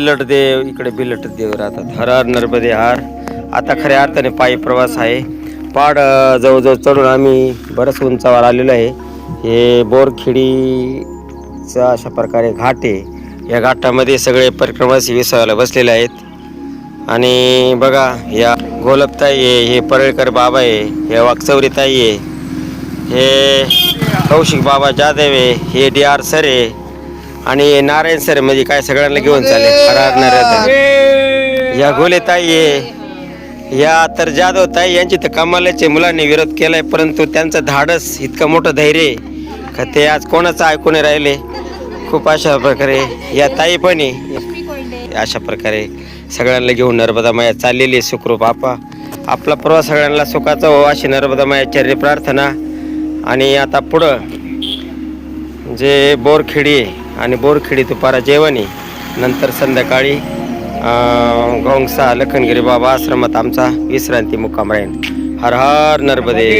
बिल्लट देव इकडे बिल्लट देव राहतात. हर हर नर्मदे हार. आता खऱ्या अर्थाने पायी प्रवास आहे. पाड जवळजवळ चढून आम्ही बरंच उंचावर आलेलो आहे. हे बोरखिडीचा अशा प्रकारे घाट आहे. या घाटामध्ये सगळे परिक्रमासी विसावायला बसलेले आहेत. आणि बघा या गोलपताई आहे हे परळकर बाबा आहे हे वाकचौरीताई आहे हे कौशिक बाबा जाधव आहे हे डी आर सर आहे आणि नारायण सर म्हणजे काय सगळ्यांना घेऊन चालले. फरार या गोले ताई या तर जाधव ताई यांची तर कमालाचे मुलांनी विरोध केलाय परंतु त्यांचं धाडस इतकं मोठं धैर्य का ते आज कोणाचं ऐकून राहिले? खूप अशा प्रकारे या ताई पण अशा प्रकारे सगळ्यांना घेऊन नर्मदा माया चाललेली आहे. सुखरूप आपा. आपला प्रवास सगळ्यांना सुखाचा हो अशी नर्मदा माया चर्य प्रार्थना. आणि आता पुढं जे बोरखेडी आहे आणि बोरखेडी तुपारा जेवणी नंतर संध्याकाळी गोंगसा लखनगिरी बाबा आश्रमात आमचा विश्रांती मुक्काम राहील. हर हर नर्मदे.